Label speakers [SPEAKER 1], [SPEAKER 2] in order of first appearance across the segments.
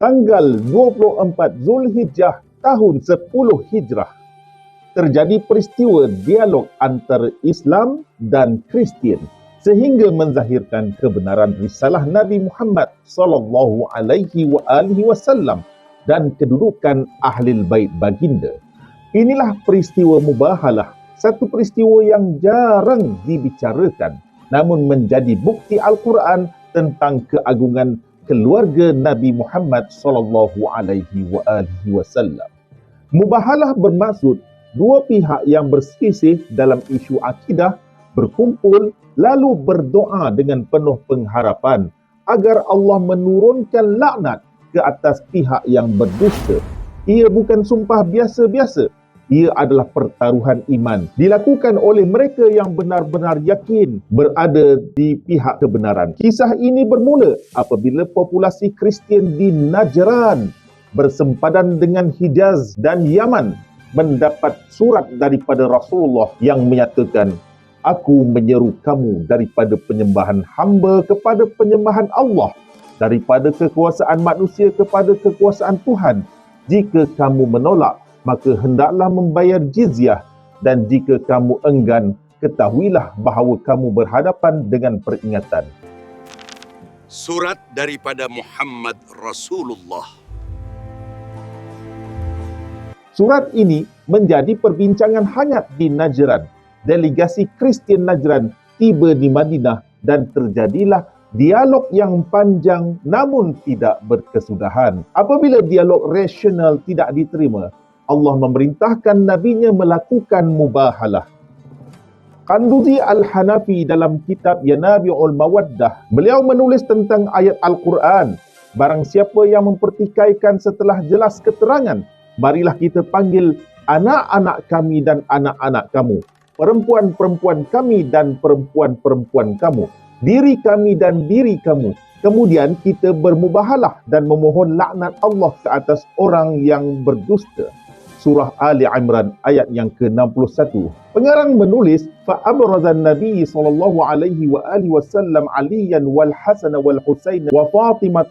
[SPEAKER 1] tanggal 24 Zulhijjah tahun 10 Hijrah terjadi peristiwa dialog antara Islam dan Kristian sehingga menzahirkan kebenaran risalah Nabi Muhammad sallallahu alaihi wa alihi wasallam dan kedudukan ahli bait baginda. Inilah peristiwa mubahalah, satu peristiwa yang jarang dibicarakan namun menjadi bukti Al-Quran tentang keagungan keluarga Nabi Muhammad sallallahu alaihi wasallam. Mubahalah bermaksud dua pihak yang berselisih dalam isu akidah berkumpul lalu berdoa dengan penuh pengharapan agar Allah menurunkan laknat ke atas pihak yang berdusta. Ia bukan sumpah biasa-biasa, ia adalah pertaruhan iman dilakukan oleh mereka yang benar-benar yakin berada di pihak kebenaran. Kisah ini bermula apabila populasi Kristian di Najran bersempadan dengan Hijaz dan Yaman mendapat surat daripada Rasulullah yang menyatakan Aku menyeru kamu daripada penyembahan hamba kepada penyembahan Allah daripada kekuasaan manusia kepada kekuasaan Tuhan. Jika kamu menolak, maka hendaklah membayar jizyah dan jika kamu enggan, ketahuilah bahawa kamu berhadapan dengan peringatan.
[SPEAKER 2] Surat daripada Muhammad Rasulullah.
[SPEAKER 1] Surat ini menjadi perbincangan hangat di Najran. Delegasi Kristian Najran tiba di Madinah dan terjadilah dialog yang panjang namun tidak berkesudahan. Apabila dialog rasional tidak diterima, Allah memerintahkan nabinya melakukan mubahalah. Kanduzi Al-Hanafi dalam kitab Yanabi'ul Mawaddah, beliau menulis tentang ayat Al-Quran. Barang siapa yang mempertikaikan setelah jelas keterangan, marilah kita panggil anak-anak kami dan anak-anak kamu, perempuan-perempuan kami dan perempuan-perempuan kamu, diri kami dan diri kamu. Kemudian kita bermubahalah dan memohon laknat Allah ke atas orang yang berdusta surah Ali Imran ayat yang ke-61. Pengarang menulis fa nabi sallallahu alaihi wa alihi wasallam aliyan wal hasan wal husain wa fatimah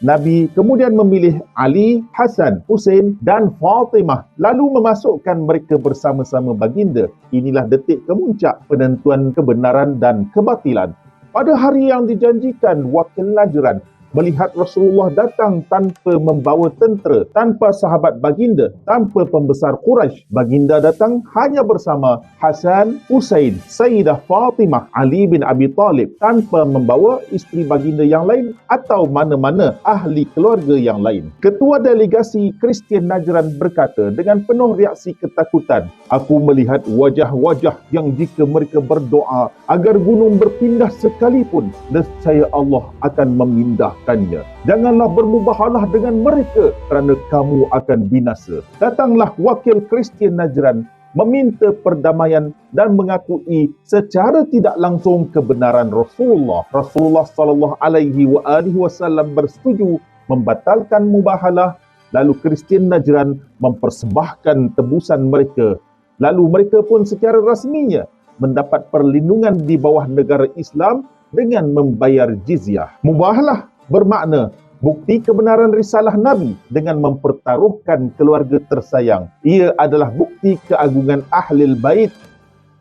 [SPEAKER 1] Nabi kemudian memilih Ali, Hasan, Hussein dan Fatimah lalu memasukkan mereka bersama-sama baginda. Inilah detik kemuncak penentuan kebenaran dan kebatilan. Pada hari yang dijanjikan wakil lajaran, melihat Rasulullah datang tanpa membawa tentera, tanpa sahabat baginda, tanpa pembesar Quraisy. Baginda datang hanya bersama Hasan, Husain, Sayyidah Fatimah, Ali bin Abi Talib tanpa membawa isteri baginda yang lain atau mana-mana ahli keluarga yang lain. Ketua delegasi Kristian Najran berkata dengan penuh reaksi ketakutan, Aku melihat wajah-wajah yang jika mereka berdoa agar gunung berpindah sekalipun, nescaya Allah akan memindah melakukannya. Janganlah bermubahalah dengan mereka kerana kamu akan binasa. Datanglah wakil Kristian Najran meminta perdamaian dan mengakui secara tidak langsung kebenaran Rasulullah. Rasulullah sallallahu alaihi wasallam bersetuju membatalkan mubahalah lalu Kristian Najran mempersembahkan tebusan mereka. Lalu mereka pun secara rasminya mendapat perlindungan di bawah negara Islam dengan membayar jizyah. Mubahalah bermakna bukti kebenaran risalah Nabi dengan mempertaruhkan keluarga tersayang. Ia adalah bukti keagungan ahli bait.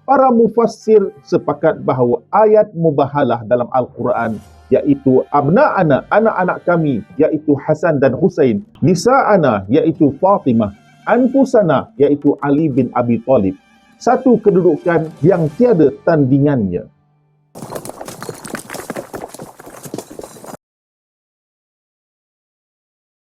[SPEAKER 1] Para mufassir sepakat bahawa ayat mubahalah dalam Al-Quran iaitu abna'ana, anak-anak kami iaitu Hasan dan Husain, nisa'ana iaitu Fatimah, anfusana iaitu Ali bin Abi Talib. Satu kedudukan yang tiada tandingannya.